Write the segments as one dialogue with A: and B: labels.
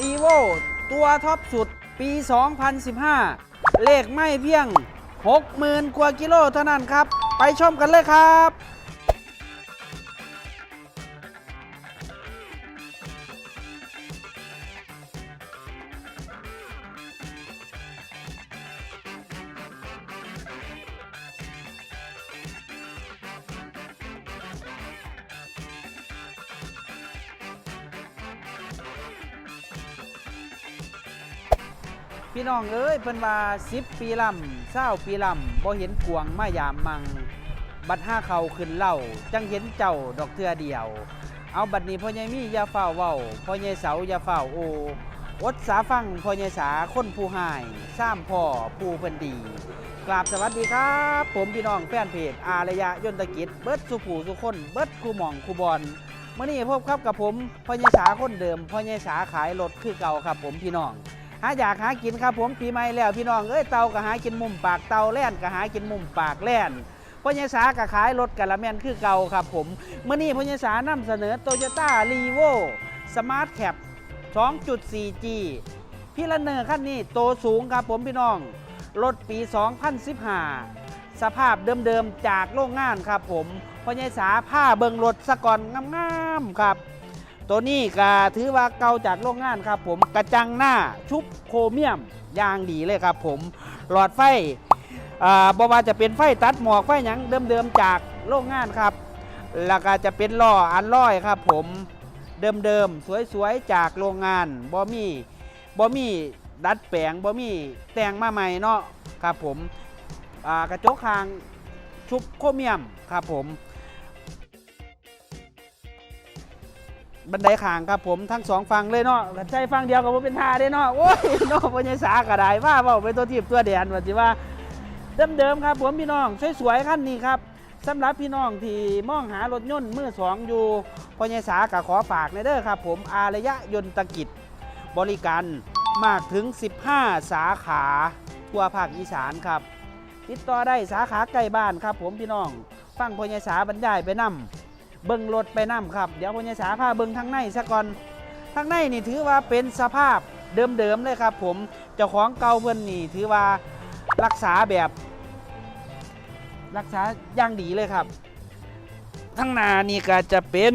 A: ซีโวตัวท็อปสุดปี 2015 เลขไม่เพียง 60,000 กว่ากิโลเท่านั้นครับ ไปชมกันเลยครับ พี่น้องเอ้ยเพิ่นว่า10ปีลำเศร้าปีลำบ่เห็นกวงมายามมัง บัดห้าเขาขึ้นเล่าจังเห็นเจ้าดอกเทือเดียว เอาบัดนี้พ่อใหญ่มีอย่าเฝ้าเว้าพ่อใหญ่เสาอย่าเฝ้าโออดสาฟังพ่อใหญ่สาคนผู้หายซ้ำพ่อผู้เพิ่นดีกราบสวัสดีครับ ผมพี่น้องแฟนเพจอารยะยนตกิจเบิดสุผูสุคนเบิดคูหม่องคูบอลเมื่อนี้พบครับกับผมพ่อใหญ่สาคนเดิมพ่อใหญ่สาขายรถคือเก่าครับ ผมพี่น้อง หาอยากหากินครับผมปีใหม่แล้วพี่น้องเอ้ยเตาก็หากินมุมปากเตาแล่นก็หากินมุมปากแล่นพญสาก็ขายรถกะละแมนคือเก่าครับผมเมื่อนี้พญสานำเสนอ Toyota r e v o Smart Cap 2.4G พี่ละเนอร์ขั้นนี้โตสูงครับผมพี่น้อง รถปี 2015 สภาพเดิมๆจากโรงงานครับผมพญสาผ้าเบิงรถสะก่อนงามๆครับ ตัวนี้ก็ถือว่าเก่าจากโรงงานครับผมกระจังหน้าชุบโครเมียมยางดีเลยครับผมหลอดไฟอ่าบว่าจะเป็นไฟตัดหมอกไฟยังเดิมๆจากโรงงานครับ แล้วก็จะเป็นล้ออันร้อยครับผมเดิมๆสวยๆจากโรงงานบ่มีบ่มีดัดแปลงบ่มีแต่งมาใหม่เนาะครับผมกระจกคางชุบโครเมียมครับผม บันไดขางครับผมทั้งสองฝั่งเลยเนาะใจฝั่งเดียวกับผมเป็นท่าได้เนาะโอ้ยเนาะพญสากระไดว่าเว่าเป็นตัวทีบตัวแดนว่าสิว่าเดิมๆครับผมพี่น้องสวยๆขั้นนี้ครับสำหรับพี่น้องที่มองหารถยนต์มือสองอยู่พญสากะขอฝากในเด้อครับผมอารยะยนตกิจ บริการมากถึง 15 สาขาทั่วภาคอีสานครับ ติดต่อได้สาขาใกล้บ้านครับผมพี่น้อง ฟังพญสาบรรยายไปนำ เบิ้งรถไปน้ำครับ เดี๋ยวพญาสาพาเบิ้งทางในซะก่อนทางในนี่ถือว่าเป็นสภาพเดิมๆเลยครับ ผมเจ้าของเก่าเพิ่นนี่ถือว่ารักษาแบบ รักษาอย่างดีเลยครับทั้งนานี่ก็จะเป็น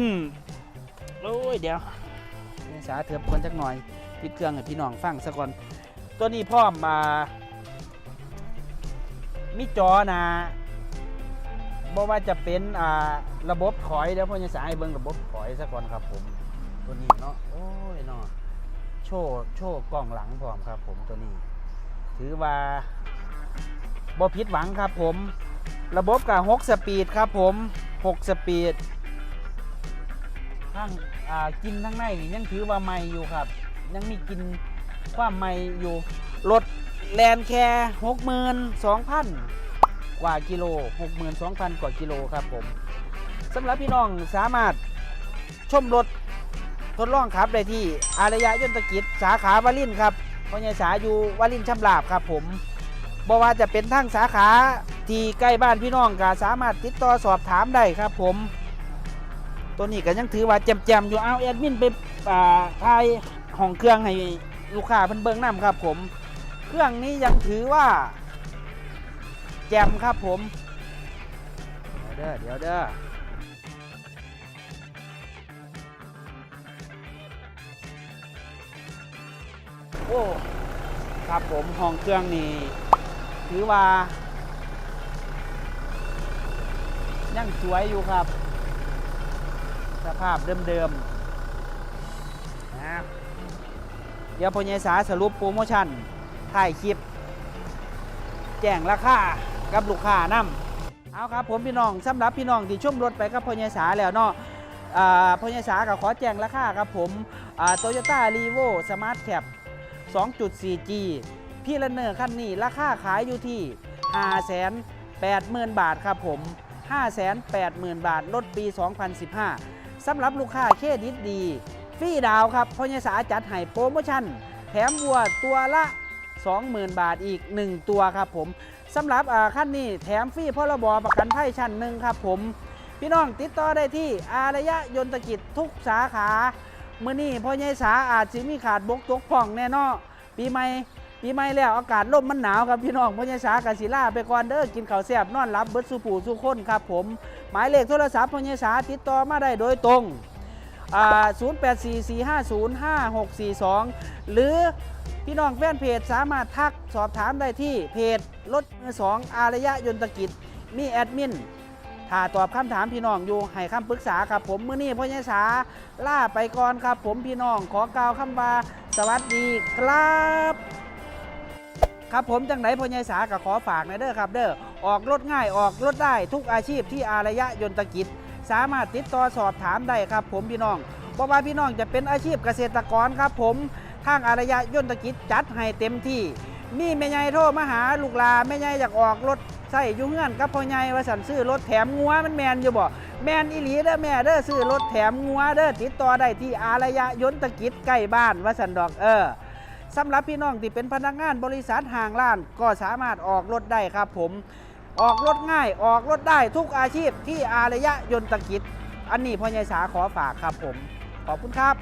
A: โอ้ยเดี๋ยวพญสาเถือบคนจักหน่อยปิดเครื่องให้พี่น้องฟังซะก่อน ตัวนี้พร้อมามีจอนา บ่ว่าจะเป็นอ่าระบบถอยเดี๋ยวพ่อจะสายเบิ่งระบบถอยซะก่อนครับผม ตัวนี้เนาะโอ้ยเนาะโชว์โชว์กล้องหลังพร้อมครับ ผมตัวนี้ ถือว่าบ่ผิดหวังครับผม ระบบกับ6สปีดครับผม6สปีดทั้งอ่ากินทั้งในยังถือว่าใหม่อยู่ครับ ยังมีกินความใหม่อยู่รถแลนแค่62,000ก กว่ากิโล 62,000 กว่ากิโลครับผมสำหรับพี่น้องสามารถชมรถทดลองขับได้ที่อารยะยนตกิจสาขาวารินครับพญสาอยู่วารินชำลาบครับผมบว่าจะเป็นทั้งสาขาที่ใกล้บ้านพี่น้องก็สามารถติดต่อสอบถามได้ครับผม ตัวนี้ก็ยังถือว่าแจ่มๆอยู่เอาแอดมินไปอ่าทายห้องเครื่องให้ลูกค้าเพิ่นเบิ่งนํครับผม เครื่องนี้ยังถือว่า แจมครับผม เดี๋ยวเด้อเดี๋ยวเด้อโอ้ครับผมห้องเครื่องนี่ถือว่ายังสวยอยู่ครับ สภาพเดิมๆนะเดี๋ยวพญายสาสรุปโปรโมชั่นถ่ายคลิป แจ้งราคา กับลูกค้านำเอาครับผมพี่น้องสำหรับพี่น้องที่ชมรถไปกับพญสาแล้วเนาะอ่าพญสาก็ขอแจ้งราคาครับผมโตโยต้ารีโวสมาร์ทแคป 2.4G พี่ละเนอร์คันนี้ราคาขายอยู่ที่ 580,000 บาทครับผม 580,000 บาทรถปี 2015 สำหรับลูกค้าเครดิตดีฟรีดาวครับพญสาจัดให้โปรโมชั่น แถมวัวตัวละ 20,000 บาทอีก 1 ตัวครับผม สำหรับขั้นนี้แถมฟรีพรบประกันภัยชั้นหนึ่งครับผม พี่น้องติดต่อได้ที่อารยะยนตกิจทุกสาขาเมื้อนี้พ่อใหญ่สาอาจสิมีขาดบกตกพ่องแน่นอนปีใหม่ปีใหม่แล้วอากาศลมมันหนาวครับพี่น้องพ่อใหญ่สากสิลาไปก่อนเด้อกินข้าวแซ่บนอนหลับเบิดสู่ปู่สู่คนครับผม หมายเลขโทรศัพท์พ่อใหญ่สาติดต่อมาได้โดยตรง 0844505642 หรือ พี่น้องแฟนเพจสามารถทักสอบถามได้ที่เพจรถมือสองอารยะยนตกิจ มีแอดมินถ้าตอบคำถามพี่น้องอยู่ให้คำปรึกษาครับผมมื้อนี้พ่อใหญ่สาล่าไปก่อนครับ ผมพี่น้องขอกล่าวคำว่าสวัสดีครับ ครับผมจังไหนพ่อใหญ่สาก็ขอฝากหนเด้อครับ เด้อออกรถง่ายออกรถได้ทุกอาชีพที่อารยะยนตกิจ สามารถติดต่อสอบถามได้ครับ ผมพี่น้องเพราะว่าพี่น้องจะเป็นอาชีพเกษตรกรครับ ผม ทางอารยะยนตกิจจัดให้เต็มที่ มีแม่ใหญ่โทรมาหาลูกลาแม่ใหญ่อยากออกรถใส่ยู่เฮือนกับพ่อใหญ่ว่าสันซื้อรถแถมงัวมันแมนอยู่บ่แมนอีหลีเด้อแม่เด้อซื้อรถแถมงัวเด้อติดต่อได้ที่อารยะยนตกิจใกล้บ้านว่าสันดอกเออสำหรับพี่น้องที่เป็นพนักงานบริษัทห่างร้านก็สามารถออกรถได้ครับผม ออกรถง่ายออกรถได้ทุกอาชีพที่อารยะยนตกิจ อันนี้พ่อใหญ่สาขอฝากครับผม ขอบคุณครับ